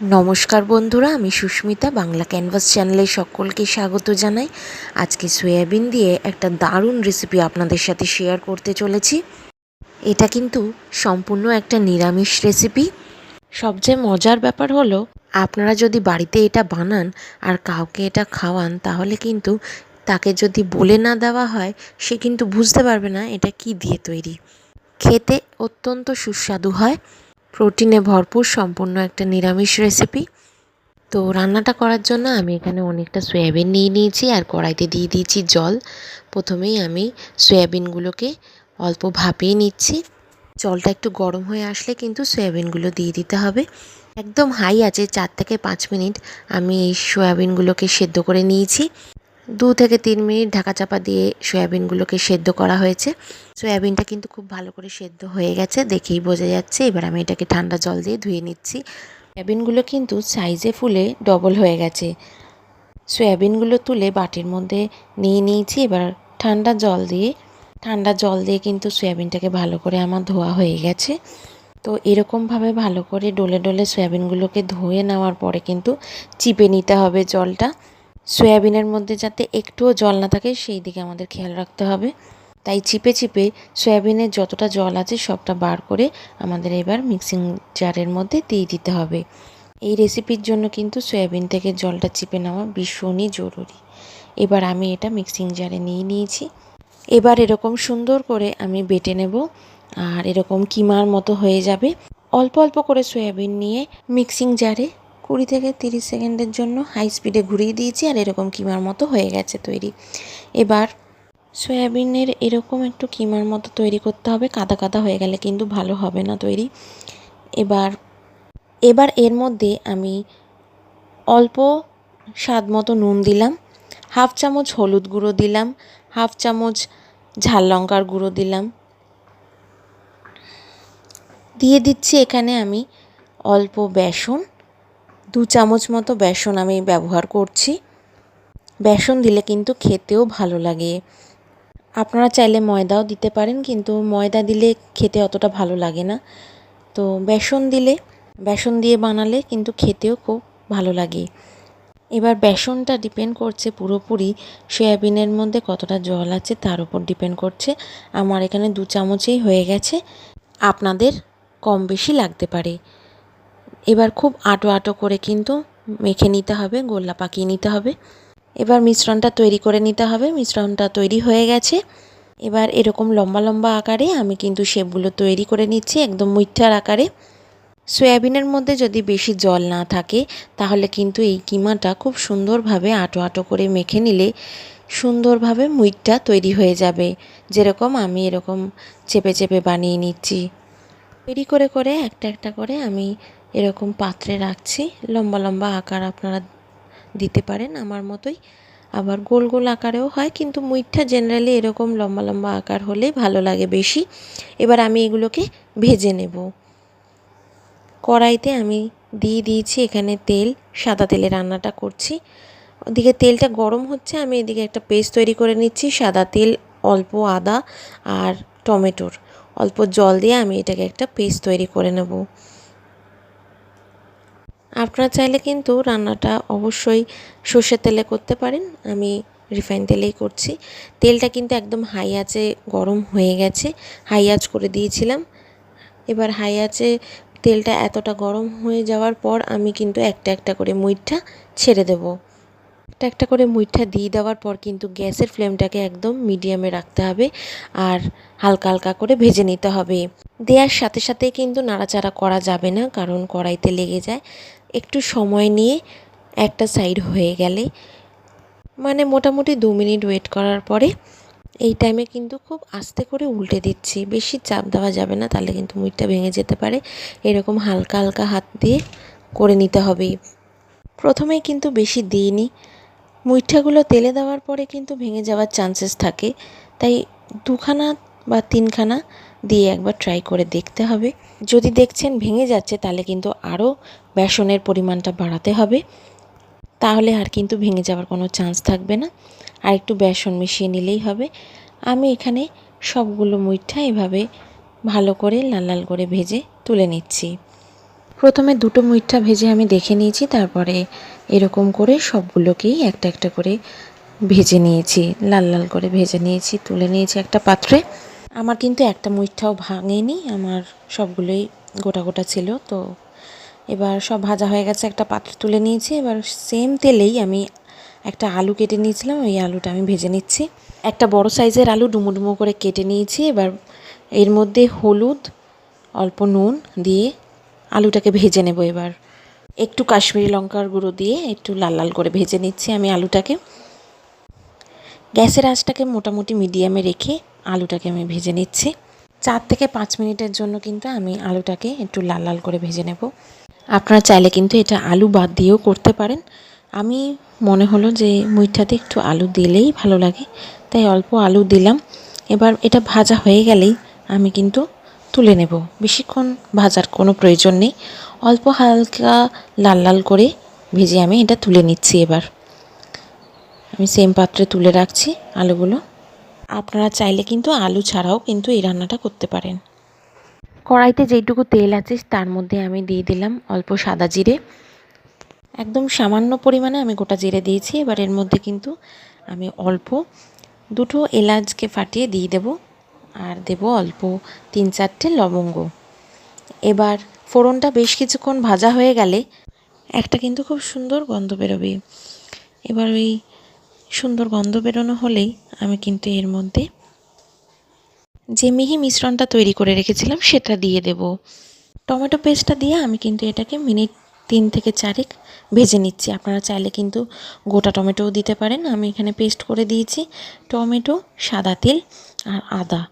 নমস্কার বন্ধুরা, আমি সুস্মিতা, বাংলা ক্যানভাস চ্যানেলে সকলকে স্বাগত জানাই। আজকে সয়াবিন দিয়ে একটা দারুণ রেসিপি আপনাদের সাথে শেয়ার করতে চলেছি। এটা কিন্তু সম্পূর্ণ একটা নিরামিষ রেসিপি সবচেয়ে মজার ব্যাপার হলো, আপনারা যদি বাড়িতে এটা বানান আর কাউকে এটা খাওয়ান, তাহলে কিন্তু তাকে যদি বলে না দেওয়া হয়, সে কিন্তু বুঝতে পারবে না এটা কি দিয়ে তৈরি। খেতে অত্যন্ত সুস্বাদু হয়। প্রোটিনে ভরপুর সম্পূর্ণ একটা নিরামিষ রেসিপি তো রান্নাটা করার জন্য আমি এখানে অনেকটা সয়াবিন নিয়ে নিয়েছি আর কড়াইতে দিয়ে দিয়েছি জল। প্রথমেই আমি সয়াবিনগুলোকে অল্প ভাপিয়ে নিচ্ছি। জলটা একটু গরম হয়ে আসলে কিন্তু সয়াবিনগুলো দিয়ে দিতে হবে। একদম হাই আছে, চার থেকে পাঁচ মিনিট আমি এই সয়াবিনগুলোকে সেদ্ধ করে নিয়েছি। দু থেকে তিন মিনিট ঢাকা চাপা দিয়ে সয়াবিনগুলোকে সেদ্ধ করা হয়েছে। সয়াবিনটা কিন্তু খুব ভালো করে সেদ্ধ হয়ে গেছে, দেখেই বোঝা যাচ্ছে। এবার আমি এটাকে ঠান্ডা জল দিয়ে ধুয়ে নিচ্ছি। সয়াবিনগুলো কিন্তু সাইজে ফুলে ডবল হয়ে গেছে। সয়াবিনগুলো তুলে বাটির মধ্যে নিয়ে নিয়েছি, এবার ঠান্ডা জল দিয়ে, ঠান্ডা জল দিয়ে কিন্তু সয়াবিনটাকে ভালো করে আমার ধোয়া হয়ে গেছে। তো এরকমভাবে ভালো করে ডলে ডলে সয়াবিনগুলোকে ধুয়ে নেওয়ার পরে কিন্তু চিপে নিতে হবে জলটা। সয়াবিনের মধ্যে যাতে একটুও জল না থাকে, সেই দিকে আমাদের খেয়াল রাখতে হবে। তাই চিপে চিপে সয়াবিনের যতটা জল আছে, সবটা বার করে আমাদের এবার মিক্সিং জারের মধ্যে দিয়ে দিতে হবে। এই রেসিপির জন্য কিন্তু সয়াবিন থেকে জলটা চিপে নেওয়া ভীষণই জরুরি। এবার আমি এটা মিক্সিং জারে নিয়ে নিয়েছি। এবার এরকম সুন্দর করে আমি বেটে নেব, আর এরকম কিমার মতো হয়ে যাবে। অল্প অল্প করে সয়াবিন নিয়ে মিক্সিং জারে কুড়ি থেকে তিরিশ সেকেন্ডের জন্য হাই স্পিডে ঘুরিয়ে দিয়েছি আর এরকম কিমার মতো হয়ে গেছে তৈরি। এবার সয়াবিনের এরকম একটু কিমার মতো তৈরি করতে হবে, কাদা কাদা হয়ে গেলে কিন্তু ভালো হবে না তৈরি। এবার এবার এর মধ্যে আমি অল্প স্বাদ মতো নুন দিলাম, হাফ চামচ হলুদ গুঁড়ো দিলাম, হাফ চামচ ঝাল লঙ্কার গুঁড়ো দিলাম। দিয়ে দিচ্ছি এখানে আমি অল্প বেসন। দু চামচ মতো বেসন আমি ব্যবহার করছি। বেসন দিলে কিন্তু খেতেও ভালো লাগে। আপনারা চাইলে ময়দাও দিতে পারেন, কিন্তু ময়দা দিলে খেতে অতটা ভালো লাগে না। তো বেসন দিলে, বেসন দিয়ে বানালে কিন্তু খেতেও খুব ভালো লাগে। এবার বেসনটা ডিপেন্ড করছে পুরোপুরি সয়াবিনের মধ্যে কতটা জল আছে, তার উপর ডিপেন্ড করছে। আমার এখানে দু চামচেই হয়ে গেছে। আপনাদের কম বেশি লাগতে পারে। এবার খুব আটো আটো করে কিন্তু মেখে নিতে হবে, গোল্লা পাকিয়ে নিতে হবে। এবার মিশ্রণটা তৈরি করে নিতে হবে, মিশ্রণটা তৈরি হয়ে গেছে। এবার এরকম লম্বা লম্বা আকারে আমি কিন্তু শেপগুলো তৈরি করে নিচ্ছি একদম মুইঠার আকারে। সয়াবিনের মধ্যে যদি বেশি জল না থাকে, তাহলে কিন্তু এই কিমাটা খুব সুন্দরভাবে আটো আটো করে মেখে নিলে সুন্দরভাবে মুইটটা তৈরি হয়ে যাবে। যেরকম আমি এরকম চেপে চেপে বানিয়ে নিচ্ছি। তৈরি করে করে একটা একটা করে আমি এরকম পাত্রে রাখছি। লম্বা লম্বা আকার আপনারা দিতে পারেন আমার মতোই। আবার গোল গোল আকারেও হয়, কিন্তু মুইঠা জেনারেলি এরকম লম্বা লম্বা আকার হলে ভালো লাগে বেশি। এবার আমি এগুলোকে ভেজে নেব। কড়াইতে আমি দিয়ে দিয়েছি এখানে তেল, সাদা তেলে রান্নাটা করছি। ওদিকে তেলটা গরম হচ্ছে, আমি এদিকে একটা পেস্ট তৈরি করে নিচ্ছি, সাদা তেল, অল্প আদা আর টমেটোর। অল্প জল দিয়ে আমি এটাকে একটা পেস্ট তৈরি করে নেব। আপনারা চাইলে কিন্তু রান্নাটা অবশ্যই সর্ষের তেলে করতে পারেন। আমি রিফাইন তেলেই করছি। তেলটা কিন্তু একদম হাই আঁচে গরম হয়ে গেছে। হাই আঁচ করে দিয়েছিলাম। এবার হাই আঁচে তেলটা এতটা গরম হয়ে যাওয়ার পর আমি কিন্তু একটা একটা করে মুইঠা ছেড়ে দেব। একটা একটা করে মুইঠা দিয়ে দেওয়ার পর কিন্তু গ্যাসের ফ্লেমটাকে একদম মিডিয়ামে রাখতে হবে আর হালকা হালকা করে ভেজে নিতে হবে। দেওয়ার সাথে সাথে কিন্তু নাড়াচাড়া করা যাবে না, কারণ কড়াইতে লেগে যায়। একটু সময় নিয়ে একটা সাইড হয়ে গেলে। মানে মোটামুটি দু মিনিট ওয়েট করার পরে এই টাইমে কিন্তু খুব আস্তে করে উল্টে দিচ্ছি। বেশি চাপ দেওয়া যাবে না, তাহলে কিন্তু মুইটটা ভেঙে যেতে পারে। এরকম হালকা হালকা হাত দিয়ে করে নিতে হবে। প্রথমেই কিন্তু বেশি দিইনি। মুইঠাগুলো তেলে দেওয়ার পরে কিন্তু ভেঙে যাওয়ার চান্সেস থাকে। তাই দুখানা বা তিনখানা দিয়ে একবার ট্রাই করে দেখতে হবে। যদি দেখছেন ভেঙে যাচ্ছে, তাহলে কিন্তু আরও বেসনের পরিমাণটা বাড়াতে হবে। তাহলে আর কিন্তু ভেঙে যাওয়ার কোনো চান্স থাকবে না। আর একটু বেসন মিশিয়ে নিলেই হবে। আমি এখানে সবগুলো মুইঠা এভাবে ভালো করে লাল লাল করে ভেজে তুলে নিচ্ছি। প্রথমে দুটো মুইঠা ভেজে আমি দেখে নিয়েছি, তারপরে এরকম করে সবগুলোকেই একটা একটা করে ভেজে নিয়েছি। লাল লাল করে ভেজে নিয়েছি, তুলে নিয়েছি একটা পাত্রে। আমার কিন্তু একটা মুইঠাও ভাঙেনি, আমার সবগুলোই গোটা গোটা ছিল, তো এবার সব ভাজা হয়ে গেছে, একটা পাত্র তুলে নিয়েছি, এবার সেম তেলেই আমি একটা আলু কেটে নিয়েছিলাম, ওই আলুটা আমি ভেজে নিচ্ছি। একটা বড় সাইজের আলু ডুমো ডুমো করে কেটে নিয়েছি, এবার এর মধ্যে হলুদ, অল্প নুন দিয়ে আলুটাকে ভেজে নেব এবার। একটু কাশ্মীরি লঙ্কার গুঁড়ো দিয়ে একটু লাল লাল করে ভেজে নিচ্ছি আমি আলুটাকে। গ্যাসের আঁচটাকে মোটামুটি মিডিয়ামে রেখে আলুটাকে আমি ভেজে নিচ্ছি। চার থেকে পাঁচ মিনিটের জন্য কিন্তু আমি আলুটাকে একটু লাল লাল করে ভেজে নেব। আপনারা চাইলে কিন্তু এটা আলু বাদ দিয়েও করতে পারেন। আমি মনে হলো যে মুইঠাতে একটু আলু দিলেই ভালো লাগে, তাই অল্প আলু দিলাম। এবার এটা ভাজা হয়ে গেলেই আমি কিন্তু তুলে নেব। বেশিক্ষণ ভাজার কোনো প্রয়োজন নেই। অল্প হালকা লাল লাল করে ভেজে আমি এটা তুলে নিচ্ছি এবার। আমি সেম পাত্রে তুলে রাখছি আলুগুলো। আপনারা চাইলে কিন্তু আলু ছাড়াও কিন্তু এই রান্নাটা করতে পারেন। কড়াইতে যেইটুকু তেল আছে তার মধ্যে আমি দিয়ে দিলাম অল্প সাদা জিরে। একদম সামান্য পরিমাণে আমি গোটা জিরে দিয়েছি এবার এর মধ্যে কিন্তু আমি অল্প দুটো এলাচকে ফাটিয়ে দিয়ে দেব আর দেব অল্প তিন চারটে লবঙ্গ। এবার ফোড়নটা বেশ কিছুক্ষণ ভাজা হয়ে গেলে একটা কিন্তু খুব সুন্দর গন্ধ বেরোবে। এবার ওই সুন্দর গন্ধ বেরোনো হলেই আমি কিন্তু এর মধ্যে যে মিহি মিশ্রণটা তৈরি করে রেখেছিলাম, সেটা দিয়ে দেব। টমেটো পেস্টটা দিয়ে আমি কিন্তু এটাকে মিনিট তিন থেকে চারেক ভেজে নিচ্ছি। আপনারা চাইলে কিন্তু গোটা টমেটোও দিতে পারেন। আমি এখানে পেস্ট করে দিয়েছি টমেটো, সাদা তেল আর আদা।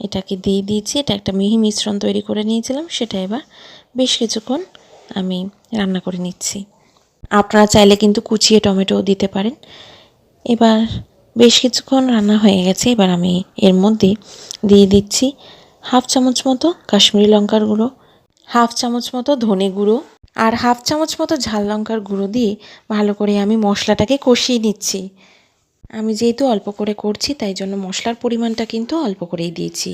এটাকে দিয়ে দিয়েছি। এটা একটা মিহি মিশ্রণ তৈরি করে নিয়েছিলাম। সেটা এবার বেশ কিছুক্ষণ আমি রান্না করে নিচ্ছি। আপনারা চাইলে কিন্তু কুচিয়ে টমেটোও দিতে পারেন। এবার বেশ কিছুক্ষণ রান্না হয়ে গেছে। এবার আমি এর মধ্যে দিয়ে দিচ্ছি হাফ চামচ মতো কাশ্মীরি লঙ্কার গুঁড়ো, হাফ চামচ মতো ধনে গুঁড়ো আর হাফ চামচ মতো ঝাল লঙ্কার গুঁড়ো দিয়ে ভালো করে আমি মশলাটাকে কষিয়ে নিচ্ছি। আমি যেহেতু অল্প করে করছি, তাই জন্য মশলার পরিমাণটা কিন্তু অল্প করেই দিয়েছি।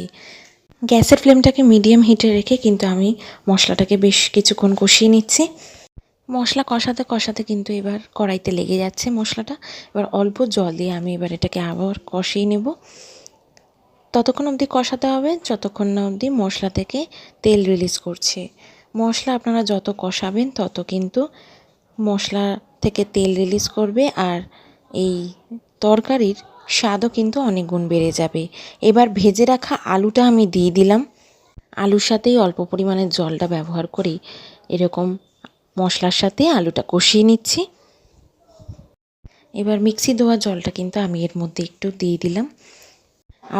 গ্যাসের ফ্লেমটাকে মিডিয়াম হিটে রেখে কিন্তু আমি মশলাটাকে বেশ কিছুক্ষণ কষিয়ে নিচ্ছি। মশলা কষাতে কষাতে কিন্তু এবার কড়াইতে লেগে যাচ্ছে মশলাটা। এবার অল্প জল দিয়ে আমি এবার এটাকে আবার কষিয়ে নেব। ততক্ষণ অবধি কষাতে হবে, যতক্ষণ না অবধি মশলা থেকে তেল রিলিজ করছে। মশলা আপনারা যত কষাবেন, তত কিন্তু মশলা থেকে তেল রিলিজ করবে আর এই তরকারির স্বাদও কিন্তু অনেক গুণ বেড়ে যাবে। এবার ভেজে রাখা আলুটা আমি দিয়ে দিলাম। আলুর সাথেই অল্প পরিমাণে জলটা ব্যবহার করি এরকম মশলার সাথে আলুটা কষিয়ে নিচ্ছি। এবার মিক্সি দেওয়া জলটা কিন্তু আমি এর মধ্যে একটু দিয়ে দিলাম।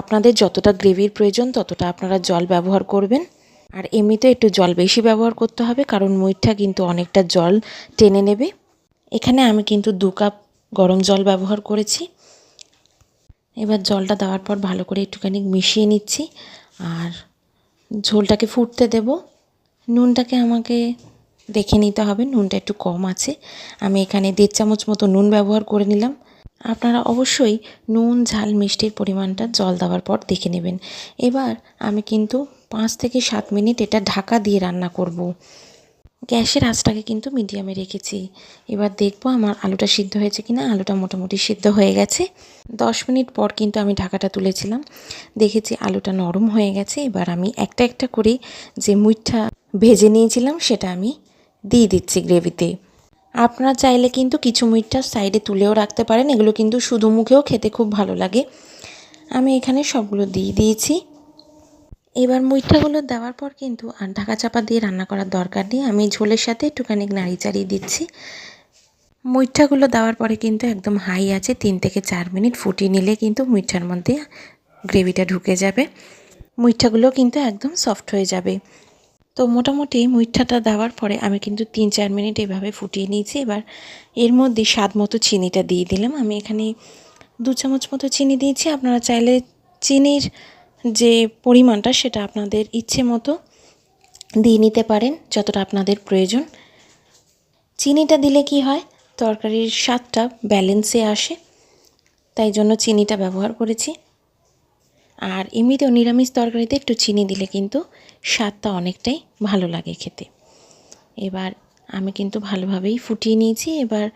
আপনাদের যতটা গ্রেভির প্রয়োজন ততটা আপনারা জল ব্যবহার করবেন। আর এমনিতে একটু জল বেশি ব্যবহার করতে হবে, কারণ মুইঠা কিন্তু অনেকটা জল টেনে নেবে। এখানে আমি কিন্তু দু কাপ গরম জল ব্যবহার করেছি। এবার জলটা দেওয়ার পর ভালো করে একটুখানি মিশিয়ে নিচ্ছি। আর ঝোলটাকে ফুটতে দেব। নুনটাকে আমাকে দেখে নিতে হবে, নুনটা একটু কম আছে। আমি এখানে দেড় চামচ মতো নুন ব্যবহার করে নিলাম। আপনারা অবশ্যই নুন, ঝাল, মিষ্টির পরিমাণটা জল দেওয়ার পর দেখে নেবেন। এবার আমি কিন্তু পাঁচ থেকে সাত মিনিট এটা ঢাকা দিয়ে রান্না করব। গ্যাসের আঁচটাকে কিন্তু মিডিয়ামে রেখেছি। এবার দেখব আমার আলুটা সিদ্ধ হয়েছে কি না আলুটা মোটামুটি সিদ্ধ হয়ে গেছে। দশ মিনিট পর কিন্তু আমি ঢাকাটা তুলেছিলাম। দেখেছি আলুটা নরম হয়ে গেছে। এবার আমি একটা একটা করে যে মুইঠা ভেজে নিয়েছিলাম, সেটা আমি দিয়ে দিচ্ছি গ্রেভিতে। আপনারা চাইলে কিন্তু কিছু মুইঠা সাইডে তুলেও রাখতে পারেন, এগুলো কিন্তু শুধু মুখেও খেতে খুব ভালো লাগে। আমি এখানে সবগুলো দিয়ে দিয়েছি। এবার মুইঠাগুলো দেওয়ার পর কিন্তু আর ঢাকা চাপা দিয়ে রান্না করার দরকার নেই। আমি ঝোলের সাথে একটুখানি নাড়ি চাড়িয়ে দিচ্ছি। মুইঠাগুলো দেওয়ার পরে কিন্তু একদম হাই আছে, তিন থেকে চার মিনিট ফুটিয়ে নিলে কিন্তু মুইঠার মধ্যে গ্রেভিটা ঢুকে যাবে। মুইঠাগুলো কিন্তু একদম সফট হয়ে যাবে। তো মোটামুটি মুইঠাটা দেওয়ার পরে আমি কিন্তু তিন চার মিনিট এভাবে ফুটিয়ে নিয়েছি। এবার এর মধ্যে স্বাদ মতো চিনিটা দিয়ে দিলাম। আমি এখানে দু চামচ মতো চিনি দিয়েছি। আপনারা চাইলে চিনির যে পরিমাণটা সেটা আপনাদের ইচ্ছে মতো দিয়ে নিতে পারেন, যতটা আপনাদের প্রয়োজন। চিনিটা দিলে কি হয়? তরকারির স্বাদটা ব্যালেন্সে আসে, তাই জন্য চিনিটা ব্যবহার করেছি। আর এমনিতেও নিরামিষ তরকারিতে একটু চিনি দিলে কিন্তু স্বাদটা অনেকটাই ভালো লাগে খেতে। এবার আমি কিন্তু ভালোভাবেই ফুটিয়ে নিয়েছি। এবার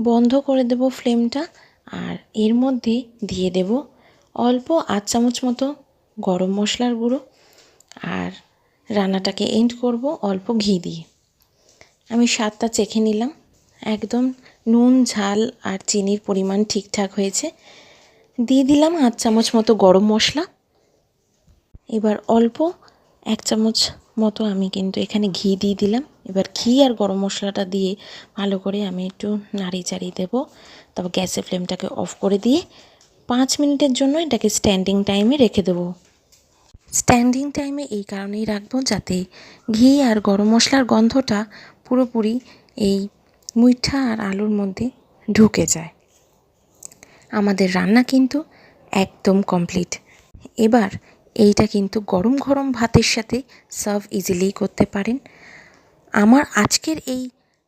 বন্ধ করে দেব ফ্লেমটা আর এর মধ্যে দিয়ে দেব অল্প আধ চামচ মতো গরম মশলার গুঁড়ো আর রান্নাটাকে এন্ড করব অল্প ঘি দিয়ে। আমি স্বাদটা চেখে নিলাম। একদম নুন, ঝাল আর চিনির পরিমাণ ঠিকঠাক হয়েছে। দিয়ে দিলাম আধ চামচ মতো গরম মশলা। এবার অল্প এক চামচ মতো আমি কিন্তু এখানে ঘি দিয়ে দিলাম। এবার ঘি আর গরম মশলাটা দিয়ে ভালো করে আমি একটু নাড়ি চাড়িয়ে দেবো। তারপর গ্যাসের ফ্লেমটাকে অফ করে দিয়ে পাঁচ মিনিটের জন্য এটাকে স্ট্যান্ডিং টাইমে রেখে দেবো। স্ট্যান্ডিং টাইমে এই কারণেই রাখব যাতে ঘি আর গরম মশলার গন্ধটা পুরোপুরি এই মুইঠা আর আলুর মধ্যে ঢুকে যায়। আমাদের রান্না কিন্তু একদম কমপ্লিট এবার এইটা কিন্তু গরম গরম ভাতের সাথে সার্ভ ইজিলি করতে পারেন। আমার আজকের এই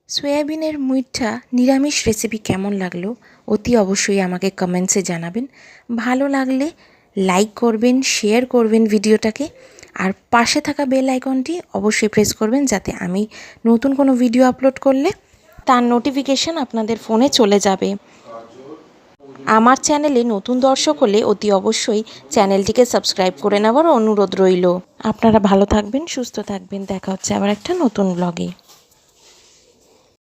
সয়াবিনের মুইঠা নিরামিষ রেসিপি কেমন লাগল অতি অবশ্যই আমাকে কমেন্টসে জানাবেন। ভালো লাগলে লাইক করবেন শেয়ার করবেন ভিডিওটাকে। আর পাশে থাকা বেল আইকনটি অবশ্যই প্রেস করবেন যাতে আমি নতুন কোনো ভিডিও আপলোড করলে তার নোটিফিকেশান আপনাদের ফোনে চলে যাবে। আমার চ্যানেলে নতুন দর্শক হলে অতি অবশ্যই চ্যানেলটিকে সাবস্ক্রাইব করে নেওয়ার অনুরোধ রইল। আপনারা ভালো থাকবেন, সুস্থ থাকবেন। দেখা হচ্ছে আবার একটা নতুন ব্লগে